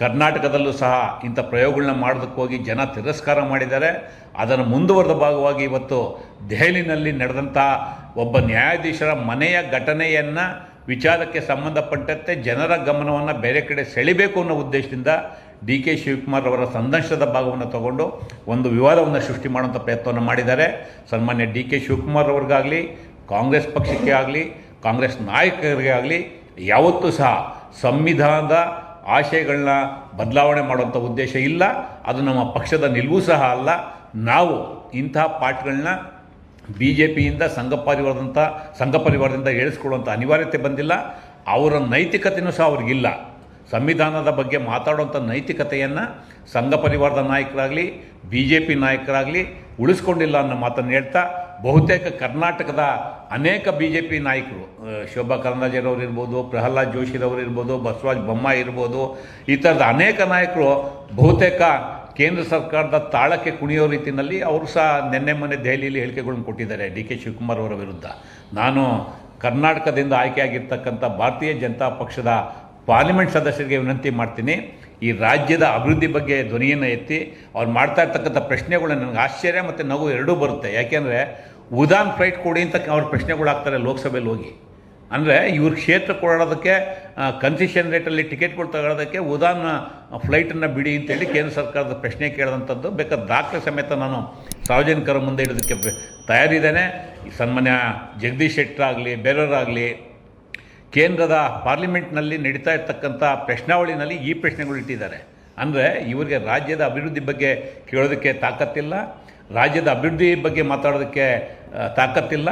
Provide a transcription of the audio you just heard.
ಕರ್ನಾಟಕದಲ್ಲೂ ಸಹ ಇಂಥ ಪ್ರಯೋಗಗಳನ್ನ ಮಾಡೋದಕ್ಕೆ ಹೋಗಿ ಜನ ತಿರಸ್ಕಾರ ಮಾಡಿದ್ದಾರೆ. ಅದನ್ನು ಮುಂದುವರೆದ ಭಾಗವಾಗಿ ಇವತ್ತು ದೆಹಲಿನಲ್ಲಿ ನಡೆದಂಥ ಒಬ್ಬ ನ್ಯಾಯಾಧೀಶರ ಮನೆಯ ಘಟನೆಯನ್ನು ವಿಚಾರಕ್ಕೆ ಸಂಬಂಧಪಟ್ಟಂತೆ ಜನರ ಗಮನವನ್ನು ಬೇರೆ ಕಡೆ ಸೆಳಿಬೇಕು ಅನ್ನೋ ಉದ್ದೇಶದಿಂದ ಡಿ ಕೆ ಶಿವಕುಮಾರ್ ಅವರ ಸಂದರ್ಶನದ ಭಾಗವನ್ನು ತಗೊಂಡು ಒಂದು ವಿವಾದವನ್ನು ಸೃಷ್ಟಿ ಮಾಡುವಂಥ ಪ್ರಯತ್ನವನ್ನು ಮಾಡಿದ್ದಾರೆ. ಸನ್ಮಾನ್ಯ ಡಿ ಕೆ ಶಿವಕುಮಾರ್ ಅವ್ರಿಗಾಗಲಿ, ಕಾಂಗ್ರೆಸ್ ಪಕ್ಷಕ್ಕೆ ಆಗಲಿ, ಕಾಂಗ್ರೆಸ್ ನಾಯಕರಿಗೆ ಆಗಲಿ, ಯಾವತ್ತೂ ಸಹ ಸಂವಿಧಾನದ ಆಶಯಗಳನ್ನ ಬದಲಾವಣೆ ಮಾಡುವಂಥ ಉದ್ದೇಶ ಇಲ್ಲ, ಅದು ನಮ್ಮ ಪಕ್ಷದ ನಿಲುವು ಸಹ ಅಲ್ಲ. ನಾವು ಇಂತಹ ಪಾಠಗಳನ್ನ ಬಿ ಜೆ ಪಿಯಿಂದ ಸಂಘ ಪರಿವಾರದಂಥ ಸಂಘ ಪರಿವಾರದಿಂದ ಹೇಳಿಸ್ಕೊಳ್ಳುವಂಥ ಅನಿವಾರ್ಯತೆ ಬಂದಿಲ್ಲ. ಅವರ ನೈತಿಕತೆಯೂ ಸಹ ಅವ್ರಿಗಿಲ್ಲ ಸಂವಿಧಾನದ ಬಗ್ಗೆ ಮಾತಾಡುವಂಥ ನೈತಿಕತೆಯನ್ನು ಸಂಘ ಪರಿವಾರದ ನಾಯಕರಾಗಲಿ ಬಿ ಜೆ ಪಿ ನಾಯಕರಾಗಲಿ ಉಳಿಸ್ಕೊಂಡಿಲ್ಲ ಅನ್ನೋ ಮಾತನ್ನು ಹೇಳ್ತಾ ಬಹುತೇಕ ಕರ್ನಾಟಕದ ಅನೇಕ ಬಿ ಜೆ ಪಿ ನಾಯಕರು ಶೋಭಾ ಕರಂದಾಜೆರವ್ರು ಇರ್ಬೋದು, ಪ್ರಹ್ಲಾದ್ ಜೋಶಿರವ್ರು ಇರ್ಬೋದು, ಬಸವರಾಜ ಬೊಮ್ಮಾಯಿ ಇರ್ಬೋದು, ಈ ಥರದ ಅನೇಕ ನಾಯಕರು ಬಹುತೇಕ ಕೇಂದ್ರ ಸರ್ಕಾರದ ತಾಳಕ್ಕೆ ಕುಣಿಯೋ ರೀತಿಯಲ್ಲಿ ಅವರು ಸಹ ನಿನ್ನೆ ಮೊನ್ನೆ ದೆಹಲಿಯಲ್ಲಿ ಹೇಳಿಕೆಗಳನ್ನು ಕೊಟ್ಟಿದ್ದಾರೆ ಡಿ ಕೆ ಶಿವಕುಮಾರ್ ಅವರ ವಿರುದ್ಧ. ನಾನು ಕರ್ನಾಟಕದಿಂದ ಆಯ್ಕೆಯಾಗಿರ್ತಕ್ಕಂಥ ಭಾರತೀಯ ಜನತಾ ಪಕ್ಷದ ಪಾರ್ಲಿಮೆಂಟ್ ಸದಸ್ಯರಿಗೆ ವಿನಂತಿ ಮಾಡ್ತೀನಿ, ಈ ರಾಜ್ಯದ ಅಭಿವೃದ್ಧಿ ಬಗ್ಗೆ ಧ್ವನಿಯನ್ನು ಎತ್ತಿ, ಅವ್ರು ಮಾಡ್ತಾ ಇರ್ತಕ್ಕಂಥ ಪ್ರಶ್ನೆಗಳು ನನಗೆ ಆಶ್ಚರ್ಯ ಮತ್ತು ನಗು ಎರಡೂ ಬರುತ್ತೆ. ಯಾಕೆಂದರೆ ಉದಾನ್ ಫ್ಲೈಟ್ ಕೊಡಿ ಅಂತ ಅವ್ರ ಪ್ರಶ್ನೆಗಳು ಹಾಕ್ತಾರೆ ಲೋಕಸಭೆಯಲ್ಲಿ ಹೋಗಿ. ಅಂದರೆ ಇವ್ರ ಕ್ಷೇತ್ರ ಕೊಡೋದಕ್ಕೆ ಕನ್ಸೆಷನ್ ರೇಟಲ್ಲಿ ಟಿಕೆಟ್ಗಳು ತಗೊಳ್ಳೋದಕ್ಕೆ ಉದಾನ್ ಫ್ಲೈಟನ್ನು ಬಿಡಿ ಅಂತೇಳಿ ಕೇಂದ್ರ ಸರ್ಕಾರದ ಪ್ರಶ್ನೆ ಕೇಳಿದಂಥದ್ದು. ಬೇಕಾದ ದಾಖಲೆ ಸಮೇತ ನಾನು ಸಾರ್ವಜನಿಕರ ಮುಂದೆ ಇಡೋದಕ್ಕೆ ತಯಾರಿದ್ದೇನೆ. ಸನ್ಮಾನ್ಯ ಜಗದೀಶ್ ಶೆಟ್ಟರ್ ಆಗಲಿ, ಬೇರೆಯವರಾಗಲಿ, ಕೇಂದ್ರದ ಪಾರ್ಲಿಮೆಂಟ್ನಲ್ಲಿ ನಡೀತಾ ಇರ್ತಕ್ಕಂಥ ಪ್ರಶ್ನಾವಳಿನಲ್ಲಿ ಈ ಪ್ರಶ್ನೆಗಳು ಇಟ್ಟಿದ್ದಾರೆ. ಅಂದರೆ ಇವರಿಗೆ ರಾಜ್ಯದ ಅಭಿವೃದ್ಧಿ ಬಗ್ಗೆ ಕೇಳೋದಕ್ಕೆ ತಾಕತ್ತಿಲ್ಲ. ರಾಜ್ಯದ ಅಭಿವೃದ್ಧಿ ಬಗ್ಗೆ ಮಾತಾಡೋದಕ್ಕೆ ತಾಕತ್ತಿಲ್ಲ.